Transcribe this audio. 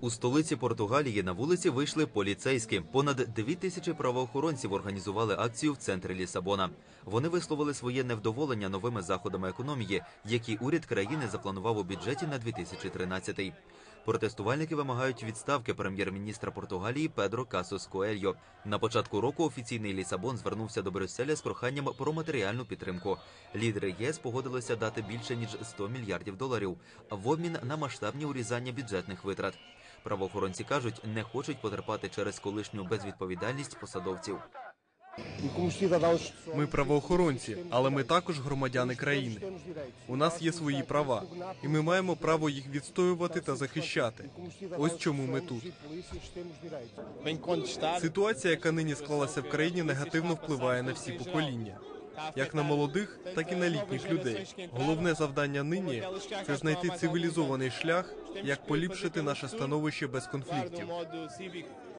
У столиці Португалії на вулиці вийшли поліцейські. Понад дві тисячі правоохоронців організували акцію в центрі Лісабона. Вони висловили своє невдоволення новими заходами економії, які уряд країни запланував у бюджеті на 2013. Протестувальники вимагають відставки прем'єр-міністра Португалії Педро Касос Коельо. На початку року офіційний Лісабон звернувся до Брюсселя з проханням про матеріальну підтримку. Лідери ЄС погодилися дати більше ніж 100 мільярдів доларів в обмін на масштабні урізання бюджетних витрат. Правоохоронці кажуть, не хочуть потерпати через колишню безвідповідальність посадовців. Ми правоохоронці, але ми також громадяни країни. У нас є свої права, і ми маємо право їх відстоювати та захищати. Ось чому ми тут. Ситуація, яка нині склалася в країні, негативно впливає на всі покоління, як на молодих, так і на літніх людей. Головне завдання нині це знайти цивілізований шлях, як поліпшити наше становище без конфліктів.